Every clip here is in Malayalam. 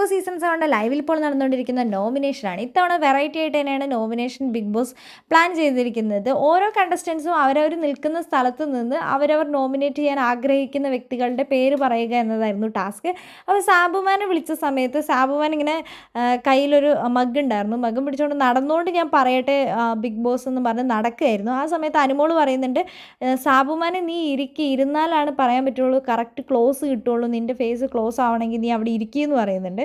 ബോസ് സീസൺ സെവന്റെ ലൈവിൽ ഇപ്പോൾ നടന്നുകൊണ്ടിരിക്കുന്ന നോമിനേഷനാണ് ഇത്തവണ വെറൈറ്റി ആയിട്ട് തന്നെയാണ് നോമിനേഷൻ ബിഗ് ബോസ് പ്ലാൻ ചെയ്തിരിക്കുന്നത്. ഓരോ കണ്ടസ്റ്റൻസും അവരവർ നിൽക്കുന്ന സ്ഥലത്ത് നിന്ന് അവരവർ നോമിനേറ്റ് ചെയ്യാൻ ആഗ്രഹിക്കുന്ന വ്യക്തികളുടെ പേര് പറയുക എന്നതായിരുന്നു ടാസ്ക് അപ്പോൾ സാബുമാനെ വിളിച്ച സമയത്ത് സാബുമാൻ ഇങ്ങനെ കയ്യിലൊരു മഗ് ഉണ്ടായിരുന്നു. പിടിച്ചുകൊണ്ട് നടന്നുകൊണ്ട് ഞാൻ പറയട്ടെ ബിഗ് ബോസ് എന്ന് പറഞ്ഞ് നടക്കുകയായിരുന്നു. ആ സമയത്ത് അനുമോൾ പറയുന്നുണ്ട് "ഏ, സാബുമാനെ നീ ഇരിക്കി ഇരുന്നാലാണ് പറയാൻ പറ്റുള്ളൂ. കറക്റ്റ് ക്ലോസ് കിട്ടുള്ളൂ. നിന്റെ ഫേസ് ക്ലോസ് ആവണമെങ്കിൽ നീ അവിടെ ഇരിക്കുമെന്ന് പറയുന്നുണ്ട്.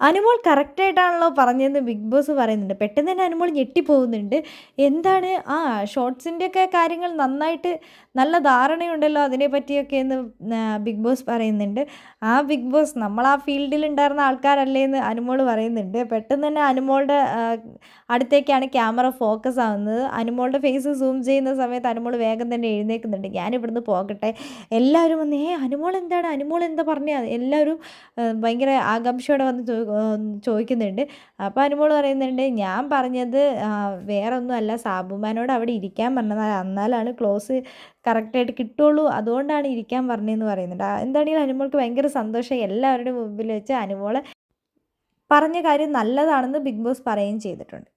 അനുമോൾ കറക്റ്റായിട്ടാണല്ലോ പറഞ്ഞതെന്ന് ബിഗ് ബോസ് പറയുന്നുണ്ട്. പെട്ടെന്ന് തന്നെ അനുമോൾ ഞെട്ടിപ്പോകുന്നുണ്ട്. എന്താണ് ആ ഷോർട്സിന്റെയൊക്കെ കാര്യങ്ങൾ നന്നായിട്ട് നല്ല ധാരണയുണ്ടല്ലോ അതിനെ പറ്റിയൊക്കെ എന്ന് ബിഗ് ബോസ് പറയുന്നുണ്ട്. ആ ബിഗ് ബോസ് നമ്മൾ ആ ഫീൽഡിൽ ഉണ്ടായിരുന്ന ആൾക്കാരല്ലേ എന്ന് അനുമോൾ പറയുന്നുണ്ട്. പെട്ടെന്ന് തന്നെ അനുമോളുടെ അടുത്തേക്കാണ് ക്യാമറ ഫോക്കസ് ആവുന്നത്. അനുമോളുടെ ഫേസ് സൂം ചെയ്യുന്ന സമയത്ത് അനുമോൾ വേഗം തന്നെ എഴുന്നേൽക്കുന്നുണ്ട് ഞാനിവിടുന്ന് പോകട്ടെ. എല്ലാവരും വന്ന് ഏ അനുമോൾ എന്താണ്? അനുമോൾ എന്താ പറഞ്ഞാൽ എല്ലാവരും ഭയങ്കര ആകാംക്ഷയോടെ വന്ന് ചോദിക്കുന്നുണ്ട്. അപ്പോൾ അനുമോൾ പറയുന്നുണ്ട് ഞാൻ പറഞ്ഞത് വേറൊന്നുമല്ല. സാബുമാനോട് അവിടെ ഇരിക്കാൻ പറഞ്ഞത്. എന്നാലാണ് ക്ലോസ് കറക്റ്റായിട്ട് കിട്ടുള്ളൂ. അതുകൊണ്ടാണ് ഇരിക്കാൻ പറഞ്ഞതെന്ന് പറയുന്നുണ്ട് എന്താണെങ്കിലും അനുമോൾക്ക് ഭയങ്കര സന്തോഷം. എല്ലാവരുടെയും മുമ്പിൽ വെച്ച് അനുമോളെ പറഞ്ഞ കാര്യം നല്ലതാണെന്ന് ബിഗ് ബോസ് പറയുകയും ചെയ്തിട്ടുണ്ട്.